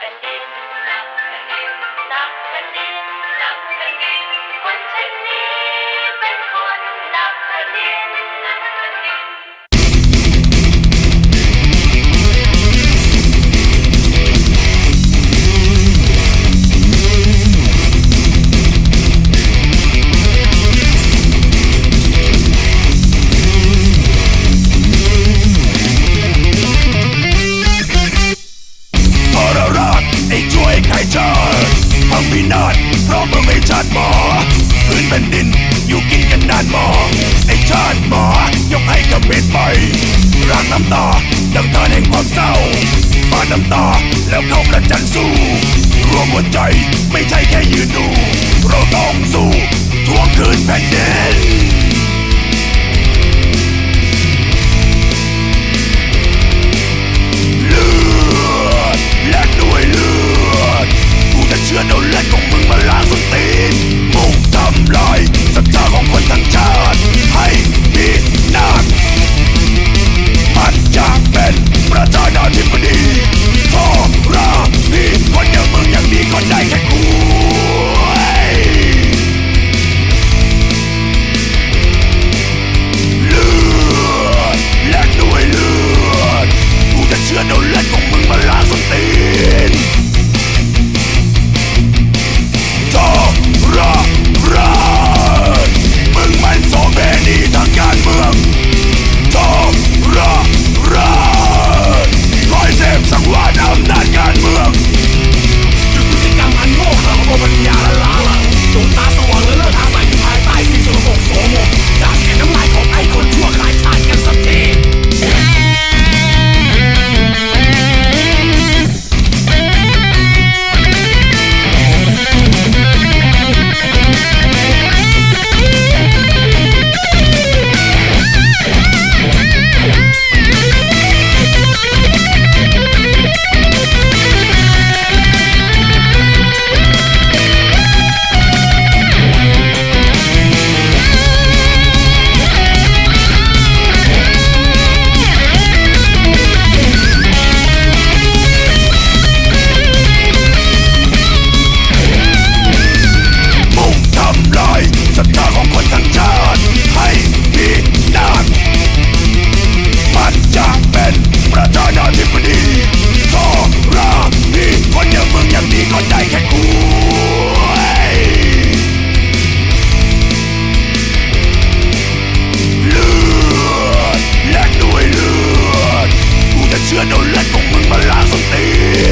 happening ความเศร้าปาดน้ำตาแล้วเข้าประจันสู้รวมหัวใจ Yeah.